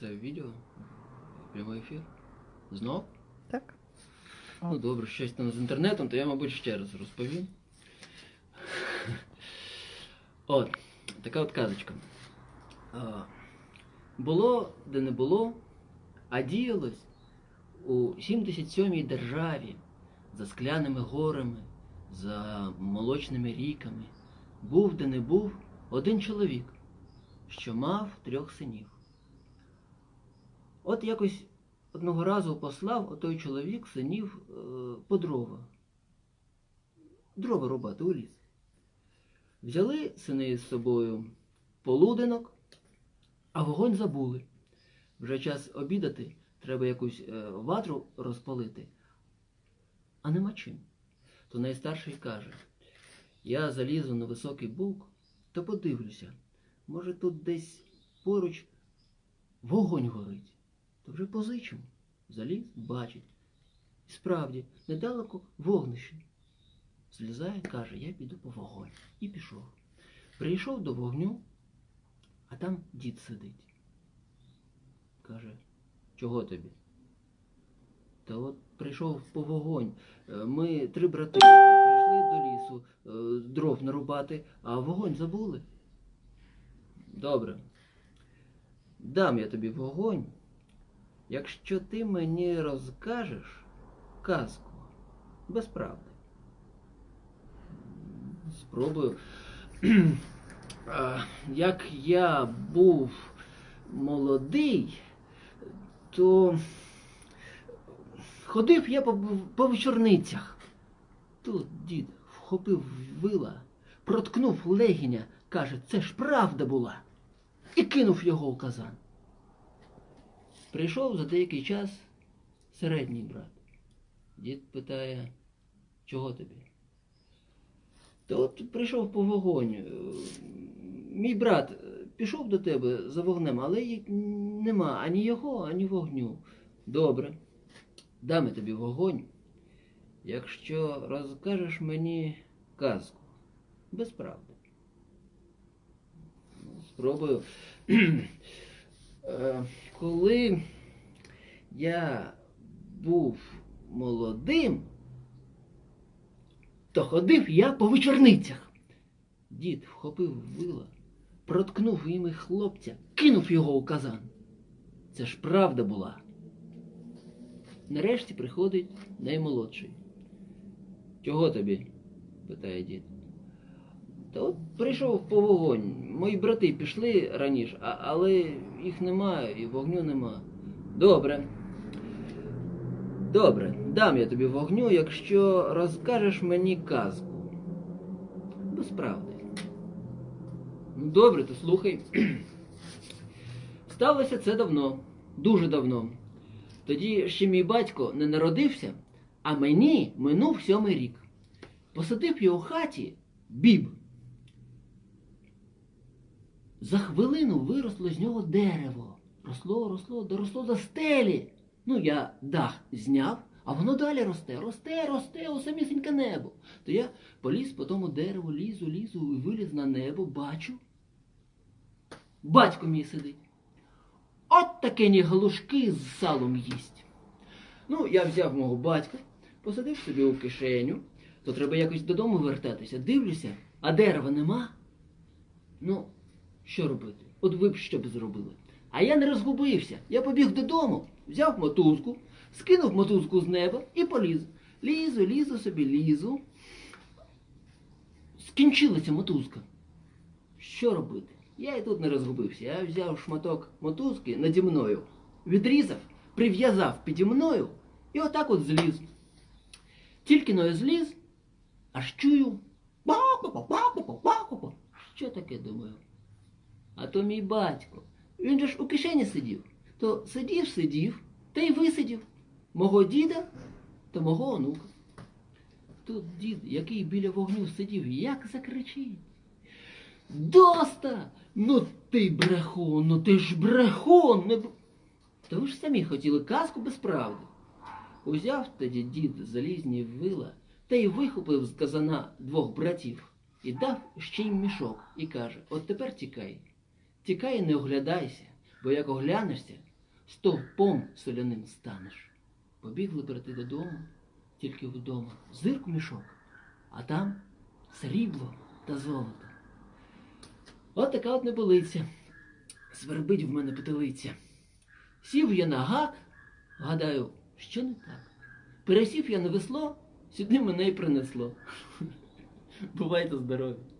це відео? Прямий ефір? Знов? Так? Ну добре, щось там з інтернетом, то я, мабуть, ще раз розповім. От, така от казочка. А, було, де не було, а діялось у 77-й державі за скляними горами, за молочними ріками. Був де не був один чоловік, що мав трьох синів. От якось одного разу послав отой чоловік синів е, по дрова. Дрова рубати у ліс. Взяли сини з собою полуденок, а вогонь забули. Вже час обідати, треба якусь е, ватру розпалити, а нема чим. То найстарший каже: Я залізу на високий бук, то подивлюся, може тут десь поруч вогонь горить. Вже позичимо. Заліз, бачить. І справді, недалеко вогнище. Злізає, каже, я піду по вогонь. І пішов. Прийшов до вогню, а там дід сидить. Каже, чого тобі? Та от прийшов по вогонь. Е, Ми три брати прийшли до лісу е, дров нарубати, а вогонь забули. Добре. Дам я тобі вогонь, якщо ти мені розкажеш казку без правди. Спробую. Як я був молодий, то ходив я по, по вечорницях. Тут дід вхопив вила, проткнув легіня, каже, це ж правда була, і кинув його у казан. Прийшов за деякий час середній брат. Дід питає, чого тобі? Та от прийшов по вогонь. Мій брат пішов до тебе за вогнем, але нема ані його, ані вогню. Добре, дам я тобі вогонь, якщо розкажеш мені казку без правди. Ну, Спробую. Е, Коли я був молодим, то ходив я по вечорницях. Дід вхопив вила, проткнув іми хлопця, кинув його у казан. Це ж правда була. Нарешті приходить наймолодший. Чого тобі? питає дід. Та от прийшов по вогонь. Мої брати пішли раніше, а, але їх немає і вогню нема. Добре. Добре, дам я тобі вогню, якщо розкажеш мені казку. Без правди. Ну, добре, то слухай. Сталося це давно, дуже давно. Тоді ще мій батько не народився, а мені минув сьомий рік. Посадив його у хаті біб. За хвилину виросло з нього дерево. Росло, росло, доросло до стелі. Ну, я дах зняв, а воно далі росте, росте, росте у самісіньке небо. То я поліз по тому дереву, лізу, лізу і виліз на небо, бачу. Батько мій сидить. От таке ні галушки з салом їсть. Ну, я взяв мого батька, посадив собі у кишеню, то треба якось додому вертатися. Дивлюся, а дерева нема. Ну, що робити? От ви б що б зробили? А я не розгубився. Я побіг додому, взяв мотузку, скинув мотузку з неба і поліз. Лізу, лізу собі, лізу. Скінчилася мотузка. Що робити? Я і тут не розгубився. Я взяв шматок мотузки наді мною, відрізав, прив'язав піді мною і отак от зліз. Тільки но я зліз, аж чую. Що таке думаю? А то мій батько. Він же ж у кишені сидів. То сидів, сидів, та й висидів. Мого діда та мого онука. Тут дід, який біля вогню сидів, як закричить. Доста! Ну ти брехун, ну ти ж брехун! Не... Та ви ж самі хотіли казку без правди. Узяв тоді дід залізні вила та й вихопив з казана двох братів і дав ще й мішок, і каже: От тепер тікай. Тікай і не оглядайся, бо як оглянешся, стовпом соляним станеш. Побігли брати додому, тільки вдома зирк мішок, а там срібло та золото. От така от неболиця. Свербить в мене потилиця. Сів я на гак, гадаю, що не так. Пересів я на весло, сюди мене й принесло. Бувайте здорові!